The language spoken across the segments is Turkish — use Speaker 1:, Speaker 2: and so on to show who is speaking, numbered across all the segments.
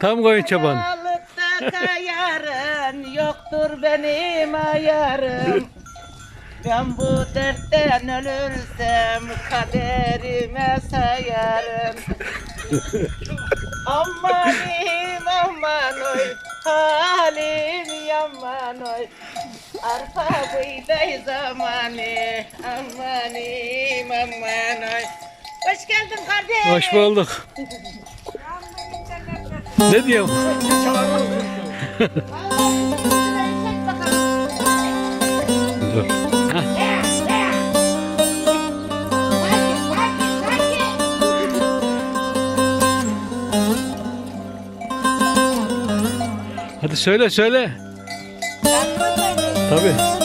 Speaker 1: Tam koyun çoban.
Speaker 2: Kayarın yoktur benim ayarım. Ben bu dertten ölürsem kaderime sayarım. Amanım aman oy halim yaman oy Arpa buğday zamanı amanım aman oy Hoş geldin kardeş.
Speaker 1: Hoş bulduk. Ne diyorum? Dur. Hadi söyle söyle. Tabii.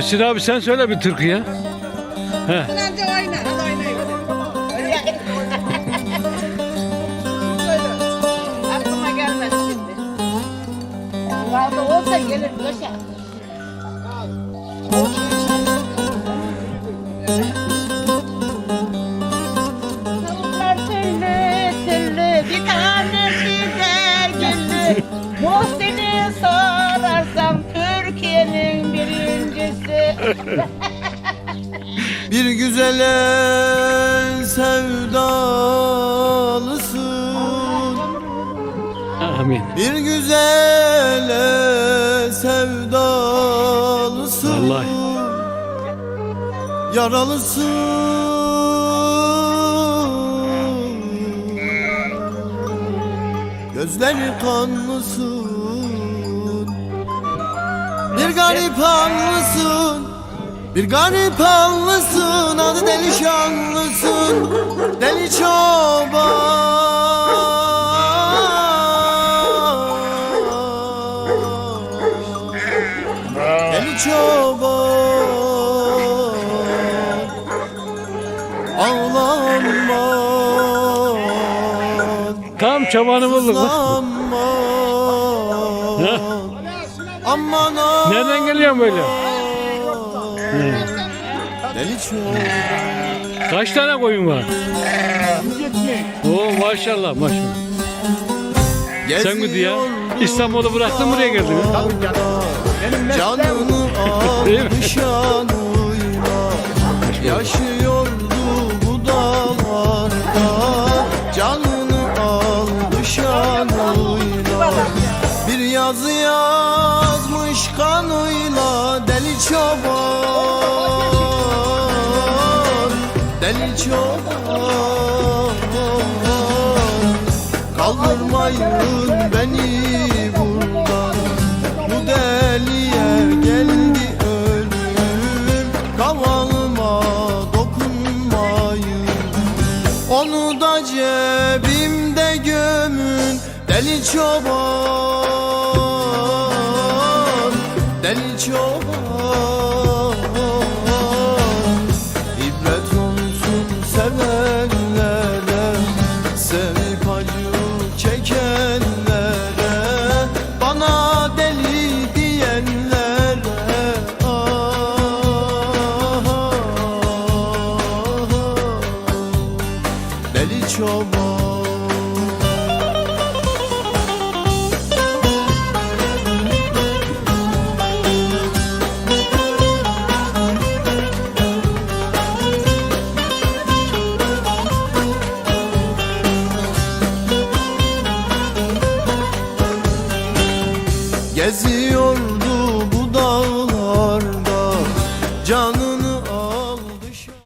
Speaker 1: Müslüm abi sen söyle bir türkü ya. He.
Speaker 2: Önce oyna. Hadi oynayın. Aklıma gelmez şimdi. Valla olsa gelir yaşa. Bir
Speaker 3: güzele sevdalısın.
Speaker 1: Amin.
Speaker 3: Bir güzele sevdalısın.
Speaker 1: Vallahi.
Speaker 3: Yaralısın. Gözleri kanlısın. Bir garip anlısın Bir garip anlısın Adı deli şanlısın Deli çoban. Deli çoban. Ağlanma
Speaker 1: Tam çobanı bulduk.
Speaker 3: Aman aman
Speaker 1: Nereden geliyorsun böyle? Kaç tane koyun var? Oo maşallah maşallah. Sen gidi ya. İstanbul'u bıraktın buraya geldin ya.
Speaker 3: Canını
Speaker 1: Değil mi?
Speaker 3: aldı şanıyla Yaşıyordu bu dağlarda Canını aldı şanıyla Bir yazı kanıyla Deli çoban Deli çoban. Kaldırmayın beni buradan Bu deliye geldi ölüm. Kavalıma dokunmayın Onu da cebimde gömün Deli çoban Deli çoban İbret olsun sevenlere Sevip acı çekenlere Bana deli diyenlere. Ah, Deli çoban Dağlarda